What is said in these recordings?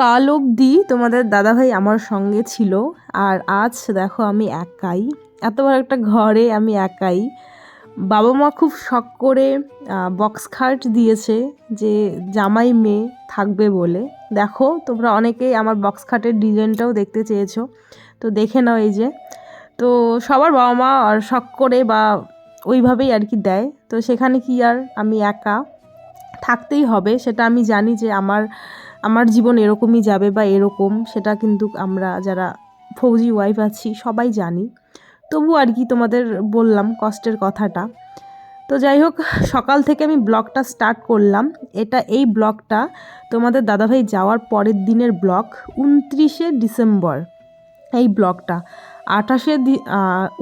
কাল অবধি তোমাদের দাদাভাই আমার সঙ্গে ছিল, আর আজ দেখো আমি একাই। এত বড় একটা ঘরে আমি একাই। বাবা মা খুব শখ করে বক্স খাট দিয়েছে যে জামাই মেয়ে থাকবে বলে। দেখো, তোমরা অনেকেই আমার বক্স খাটের ডিজাইনটাও দেখতে চেয়েছো, তো দেখে নাও এই যে। তো সবার বাবা মা আর শখ করে বা ওইভাবেই আর কি দেয়। তো সেখানে কি আর আমি একা থাকতেই হবে, সেটা আমি জানি যে আমার আমার জীবন এরকমই যাবে বা এরকম, সেটা কিন্তু আমরা যারা ফৌজি ওয়াইফ আছি সবাই জানি। তবু আর কি তোমাদের বললাম কষ্টের কথাটা। তো যাই হোক, সকাল থেকে আমি ব্লগটা স্টার্ট করলাম। এটা, এই ব্লগটা তোমাদের দাদাভাই যাওয়ার পরের দিনের ব্লগ, উনত্রিশে ডিসেম্বর। এই ব্লগটা, আঠাশে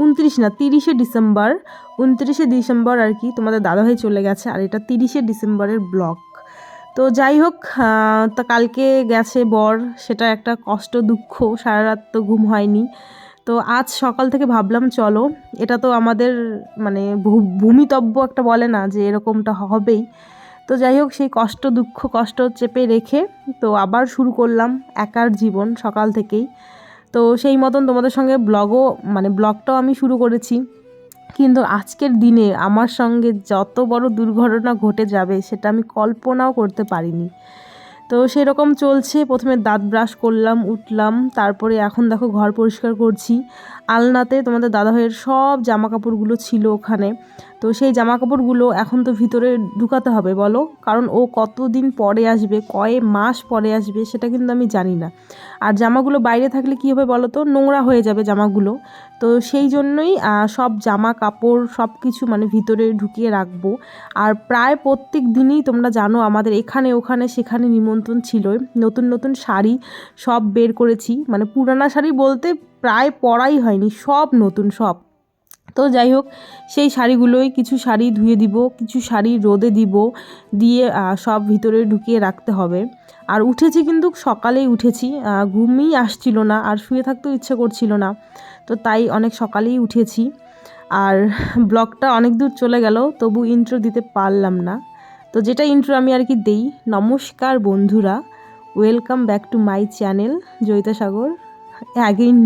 উনত্রিশ না, তিরিশে ডিসেম্বর, উনত্রিশে ডিসেম্বর আর কি তোমাদের দাদাভাই চলে গেছে। আর এটা তিরিশে ডিসেম্বরের ব্লগ। তো যাই হোক তা কালকে গেছে বর, সেটা একটা কষ্ট দুঃখ, সারা রাত তো ঘুম হয়নি। তো আজ সকাল থেকে ভাবলাম চলো, এটা তো আমাদের মানে ভূমিতব্য একটা বলে না যে এরকমটা হবেই। তো যাই হোক, সেই কষ্ট দুঃখ, কষ্ট চেপে রেখে তো আবার শুরু করলাম একার জীবন সকাল থেকেই। তো সেই মতন তোমাদের সঙ্গে ব্লগও মানে ব্লগটাও আমি শুরু করেছি। কিন্তু আজকের দিনে আমার সঙ্গে যত বড় দুর্ঘটনা ঘটে যাবে, সেটা আমি কল্পনাও করতে পারিনি। তো সেরকম চলছে। প্রথমে দাঁত ব্রাশ করলাম, উঠলাম, তারপরে এখন দেখো ঘর পরিষ্কার করছি। আলনাতে তোমাদের দাদাভাইয়ের সব জামা কাপড়গুলো ছিল ওখানে। তো সেই জামা কাপড়গুলো এখন তো ভিতরে ঢুকাতে হবে, বলো। কারণ ও কতদিন পরে আসবে, কয়ে মাস পরে আসবে, সেটা কিন্তু আমি জানি না। আর জামাগুলো বাইরে থাকলে কী হবে বলো তো? নোংরা হয়ে যাবে জামাগুলো। তো সেই জন্যই সব জামা কাপড় সব কিছু মানে ভিতরে ঢুকিয়ে রাখব। আর প্রায় প্রত্যেক দিনই তোমরা জানো, আমাদের এখানে, ওখানে, সেখানে নিমন্ত্রণ ছিল। নতুন নতুন শাড়ি সব বের করেছি। মানে পুরানা শাড়ি বলতে প্রায় পরাই হয়নি, সব নতুন, সব। তো যাই হোক, সেই শাড়িগুলোই কিছু শাড়ি ধুয়ে দিব, কিছু শাড়ি রোদে দিব, দিয়ে সব ভিতরে ঢুকিয়ে রাখতে হবে। আর উঠেছি কিন্তু সকালেই উঠেছি ঘুমই আসছিল না, আর শুয়ে থাকতেও ইচ্ছে করছিল না। তো তাই অনেক সকালেই উঠেছি। আর ব্লগটা অনেক দূর চলে গেল, তবু ইন্ট্রো দিতে পারলাম না। তো যেটা ইন্ট্রো আমি আর কি দেই, নমস্কার বন্ধুরা welcome back to my channel Joyita Sagar. Again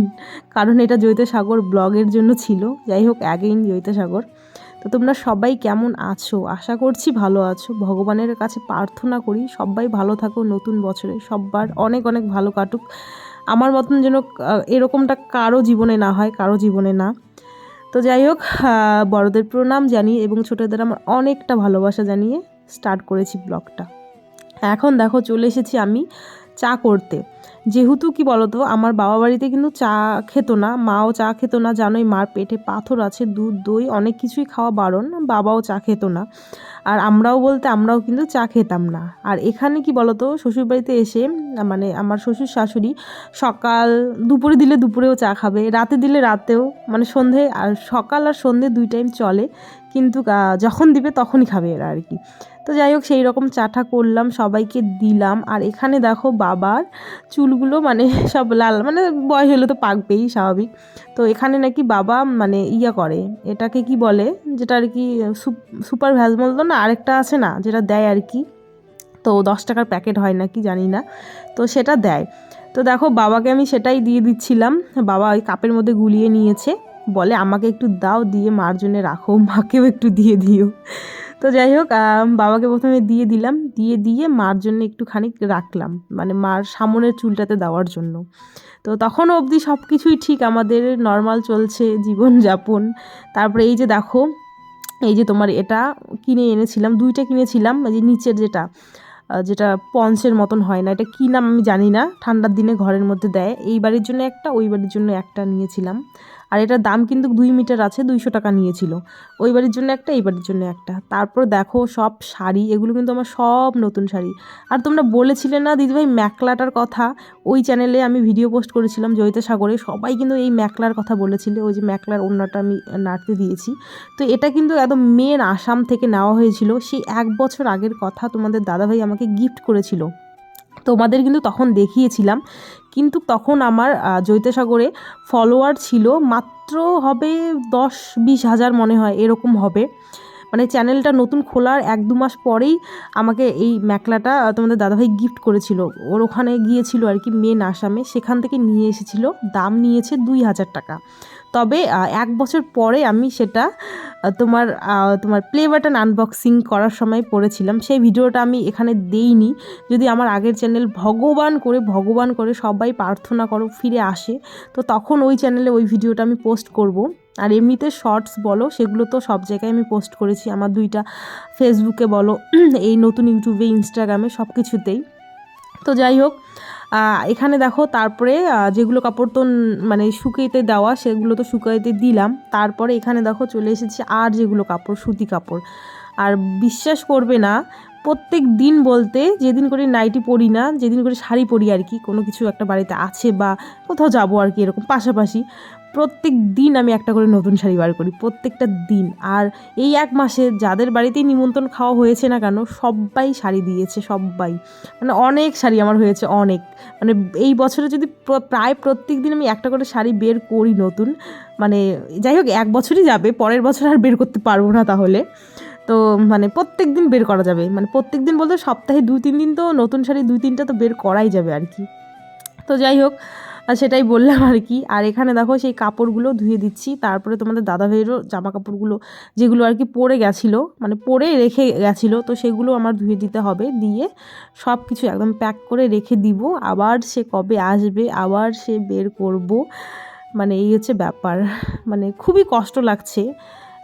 কারণ এটা জয়িতা সাগর ব্লগের জন্য ছিল। যাই হোক অ্যাগেইন জয়িতা সাগর। তো তোমরা সবাই কেমন আছো? আশা করছি ভালো আছো। ভগবানের কাছে প্রার্থনা করি, সবাই ভালো থাকো নতুন বছরে। সব্বার অনেক অনেক ভালো কাটুক। আমার মতন যেন এরকমটা কারও জীবনে না হয়, কারও জীবনে না। তো যাই হোক বড়দের প্রণাম জানিয়ে এবং ছোটোদের আমার অনেকটা ভালোবাসা জানিয়ে স্টার্ট করেছি ব্লগটা। এখন দেখো, চলে এসেছি আমি চা করতে। যেহেতু কি বলতো, আমার বাবা বাড়িতে কিন্তু চা খেত না, মাও চা খেত না, জানোই মার পেটে পাথর আছে, দুধ, দই, অনেক কিছুই খাওয়া বারণ, বাবাও চা খেত না। আর আমরাও বলতে আমরাও কিন্তু চা খেতাম না। আর এখানে কি বলতো, শ্বশুরবাড়িতে এসে মানে আমার শ্বশুর শাশুড়ি সকাল, দুপুরে দিলে দুপুরেও চা খাবে, রাতে দিলে রাতেও মানে সন্ধে আর সকাল আর সন্ধে দুই টাইম চলে, কিন্তু যখন দিবে তখনই খাবে এরা আর কি। তো যাই হোক, সেই রকম চাটা করলাম, সবাইকে দিলাম। আর এখানে দেখো বাবার চুলগুলো মানে সব লাল মানে বয়স হলে তো পাকবেই, স্বাভাবিক। তো এখানে নাকি বাবা মানে ইয়া করে, এটাকে কি বলে, যেটা আর কি সুপার ভ্যাজ বলতো না, আরেকটা আছে না, যেটা দেয় আর কি। তো দশ টাকার প্যাকেট হয় নাকি, জানি না। তো সেটা দেয়। তো দেখো বাবাকে আমি সেটাই দিয়ে দিচ্ছিলাম। বাবা ওই কাপের মধ্যে গুলিয়ে নিয়েছে, বলে আমাকে একটু দাও, দিয়ে মার জন্য রাখো, মাকেও একটু দিয়ে দিও। তো যাই হোক বাবাকে প্রথমে দিয়ে দিলাম। দিয়ে দিয়ে মার জন্য একটুখানি রাখলাম মানে মার সামনের চুলটাতে দেওয়ার জন্য। তো তখনও অবধি সব কিছুই ঠিক, আমাদের নর্মাল চলছে জীবনযাপন। তারপরে এই যে দেখো, এই যে তোমার এটা কিনে এনেছিলাম, দুইটা কিনেছিলাম যে নিচের যেটা যেটা পঞ্চের মতন হয় না, এটা কী নাম আমি জানি না, ঠান্ডার দিনে ঘরের মধ্যে দেয়। এই বাড়ির জন্য একটা, ওই বাড়ির জন্য একটা নিয়েছিলাম। আর এটার দাম কিন্তু দুই মিটার আছে, দুইশো টাকা নিয়েছিল। ওই বাড়ির জন্য একটা, এই বাড়ির জন্য একটা। তারপর দেখো সব শাড়ি, এগুলো কিন্তু আমার সব নতুন শাড়ি। আর তোমরা বলেছিলে না দিদিভাই ম্যাকলাটার কথা? ওই চ্যানেলে আমি ভিডিও পোস্ট করেছিলাম জয়িতা সাগরে, সবাই কিন্তু এই ম্যাকলার কথা বলেছিলে, ওই যে ম্যাকলার অন্যটা আমি নাড়তে দিয়েছি। তো এটা কিন্তু একদম মেন আসাম থেকে নেওয়া হয়েছিল, সেই এক বছর আগের কথা তোমাদের দাদাভাই আমাকে গিফট করেছিল। তোমাদের কিন্তু তখন দেখিয়েছিলাম। কিন্তু তখন আমার জৈতাসাগরে ফলোয়ার ছিল মাত্র হবে দশ বিশ হাজার মনে হয়, এরকম হবে। মানে চ্যানেলটা নতুন খোলার এক দু মাস পরেই আমাকে এই ম্যাকলাটা তোমাদের দাদাভাই গিফট করেছিল। ওর ওখানে গিয়েছিল আর কি মেন আসামে, সেখান থেকে নিয়ে এসেছিল। দাম নিয়েছে দুই হাজার টাকা। তবে এক বছর পরে আমি সেটা তোমার তোমার প্লে বাটন আনবক্সিং করার সময় পড়েছিলাম। সেই ভিডিওটা আমি এখানে দেইনি। যদি আমার আগের চ্যানেল ভগবান করে ভগবান করে সবাই প্রার্থনা করো, ফিরে আসে, তো তখন ওই চ্যানেলে ওই ভিডিওটা আমি পোস্ট করব। আর এমনিতে শর্টস বলো, সেগুলো তো সব জায়গায় আমি পোস্ট করেছি। আমার দুইটা ফেসবুকে বলো, এই নতুন ইউটিউবে ইনস্টাগ্রামে সব কিছুতেই তো যাই হোক এখানে দেখো তারপরে যেগুলো কাপড় তো মানে শুকাইতে দেওয়া, সেগুলো তো শুকাইতে দিলাম। তারপরে এখানে দেখো চলে এসেছে আর যেগুলো কাপড়, সুতি কাপড়। আর বিশ্বাস করবে না, প্রত্যেক দিন বলতে যেদিন করে নাইটি পরি না, যেদিন করে শাড়ি পরি আর কি, কোনো কিছু একটা বাড়িতে আছে বা কোথাও যাব আর কি, এরকম পাশাপাশি। প্রত্যেক দিন আমি একটা করে নতুন শাড়ি বার করি, প্রত্যেকটা দিন। আর এই এক মাসে যাদের বাড়িতেই নিমন্ত্রণ খাওয়া হয়েছে না কেন সবাই শাড়ি দিয়েছে সবাই মানে অনেক শাড়ি আমার হয়েছে, অনেক। মানে এই বছরে যদি প্রায় প্রত্যেক দিন আমি একটা করে শাড়ি বের করি নতুন মানে যাই হোক, এক বছরই যাবে, পরের বছর আর বের করতে পারব না তাহলে। তো মানে প্রত্যেক দিন বের করা যাবে। মানে প্রত্যেক দিন বলতে সপ্তাহে দুই তিন দিন তো নতুন শাড়ি দুই তিনটা তো বের করাই যাবে আর কি। তো যাই হোক আর সেটাই বললাম আর কি। আর এখানে দেখো সেই কাপড়গুলো ধুয়ে দিচ্ছি। তারপরে তোমাদের দাদা ভাইয়েরও জামা কাপড়গুলো যেগুলো আর কি পরে গেছিল মানে পরে রেখে গেছিল, তো সেগুলো আমার ধুয়ে দিতে হবে। দিয়ে সব কিছু একদম প্যাক করে রেখে দিব। আবার সে কবে আসবে, আবার সে বের করব। মানে এই হচ্ছে ব্যাপার। মানে খুবই কষ্ট লাগছে।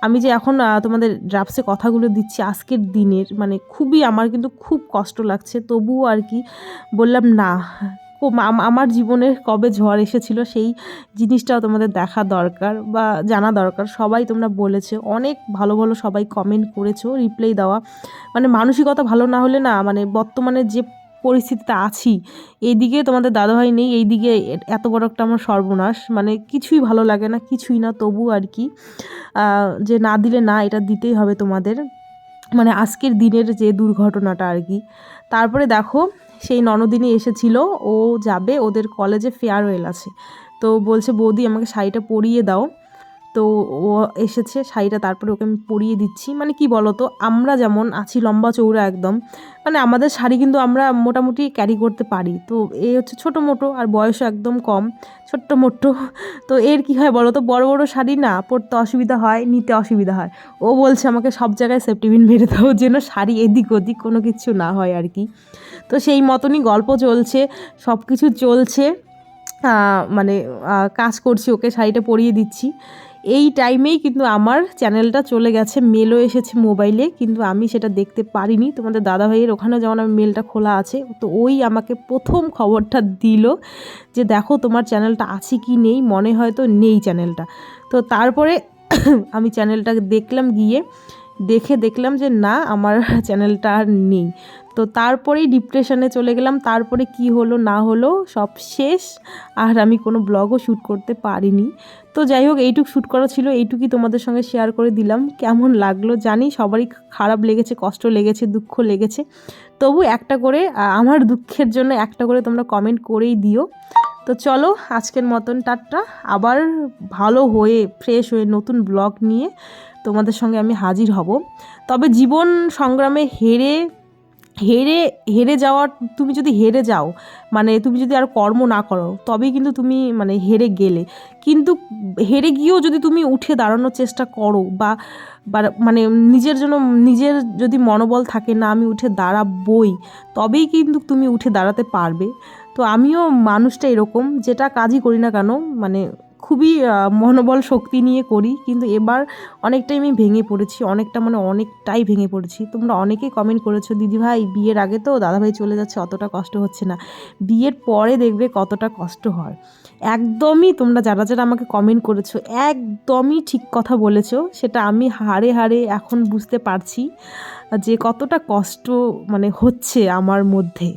আমি যে এখন তোমাদের ড্রাফটসে কথাগুলো দিচ্ছি আজকের দিনের মানে খুবই আমার কিন্তু খুব কষ্ট লাগছে। তবুও আর কি বললাম না। আমার জীবনে কবে ঝড় এসেছিল সেই জিনিসটাও তোমাদের দেখা দরকার বা জানা দরকার। সবাই তোমরা বলেছ, অনেক ভালো ভালো সবাই কমেন্ট করেছ রিপ্লাই দেওয়া। মানে মানসিকতা ভালো না হলে না মানে বর্তমানে যে পরিস্থিতিতে আছি, এইদিকে তোমাদের দাদাভাই নেই, এইদিকে এত বড় একটা আমার সর্বনাশ। মানে কিছুই ভালো লাগে না, কিছুই না, তবু আর কি। যে না দিলে না, এটা দিতেই হবে তোমাদের। মানে আজকের দিনের যে দুর্ঘটনাটা আর কি। তারপরে দেখো সেই ননদিনী এসেছিল, ও যাবে, ওদের কলেজে ফেয়ারওয়েল আছে। তো বলছে, বৌদি, আমাকে শাড়িটা পরিয়ে দাও। তো ও এসেছে, শাড়িটা তারপরে ওকে আমি পরিয়ে দিচ্ছি। মানে কি বলো তো আমরা যেমন আছি লম্বা চৌড়া একদম মানে আমাদের শাড়ি কিন্তু আমরা মোটামুটি ক্যারি করতে পারি। তো এ হচ্ছে ছোটো মোটো আর বয়সও একদম কম, ছোট্ট মোটো। তো এর কি হয় বলো তো বড় বড় শাড়ি না পরতে অসুবিধা হয়, নিতে অসুবিধা হয়। ও বলছে আমাকে সব জায়গায় সেফটিবিন মেরে দাও যেন শাড়ি এদিক ওদিক কোনো কিছু না হয় আর কি। তো সেই মতনই গল্প চলছে সব কিছু চলছে মানে কাজ করছি ওকে শাড়িটা পরিয়ে দিচ্ছি। এই টাইমেই কিন্তু আমার চ্যানেলটা চলে গেছে, মেলও এসেছে মোবাইলে, কিন্তু আমি সেটা দেখতে পারিনি। তোমাদের দাদাভাইয়ের ওখানে যেমন আমি মেলটা খোলা আছে, তো ওই আমাকে প্রথম খবরটা দিল যে দেখো তোমার চ্যানেলটা আছে কি নেই, মনে হয়তো নেই চ্যানেলটা। তো তারপরে আমি চ্যানেলটা দেখলাম গিয়ে দেখে দেখলাম যে না, আমার চ্যানেলটা আর নেই। তো তারপরেই ডিপ্রেশনে চলে গেলাম। তারপরে কি হলো, না হলো, সব শেষ। আর আমি কোনো ব্লগও শ্যুট করতে পারিনি। তো যাই হোক, এইটুক শ্যুট করা ছিল, এইটুকুই তোমাদের সঙ্গে শেয়ার করে দিলাম। কেমন লাগল জানি, সবারই খারাপ লেগেছে, কষ্ট লেগেছে, দুঃখ লেগেছে। তবু একটা করে আমার দুঃখের জন্য একটা করে তোমরা কমেন্ট করেই দিও। তো চলো আজকের মতন টাটটা আবার ভালো হয়ে ফ্রেশ হয়ে নতুন ব্লগ নিয়ে তোমাদের সঙ্গে আমি হাজির হব। তবে জীবন সংগ্রামে হেরে হেরে হেরে যাওয়ার, তুমি যদি হেরে যাও মানে তুমি যদি আর কর্ম না করো, তবেই কিন্তু তুমি মানে হেরে গেলে। কিন্তু হেরে গিয়েও যদি তুমি উঠে দাঁড়ানোর চেষ্টা করো বা মানে নিজের জন্য, নিজের যদি মনোবল থাকে না, আমি উঠে দাঁড়াবই, তবেই কিন্তু তুমি উঠে দাঁড়াতে পারবে। তো আমিও মানুষটা এরকম, যেটা কাজই করি না কেন মানে খুবই মনোবল শক্তি নিয়ে করি, কিন্তু এবার অনেকটাই আমি ভেঙে পড়েছি, অনেকটা মানে অনেকটাই ভেঙে পড়েছি। তোমরা অনেকেই কমেন্ট করেছ, দিদি ভাই, বিয়ের আগে তো দাদাভাই চলে যাচ্ছে, অতটা কষ্ট হচ্ছে না। বিয়ের পরে দেখবে কতটা কষ্ট হয়। একদমই তোমরা যারা যারা আমাকে কমেন্ট করেছ, একদমই ঠিক কথা বলেছ, সেটা আমি হাড়ে হাড়ে এখন বুঝতে পারছি যে কতটা কষ্ট মানে হচ্ছে আমার মধ্যে।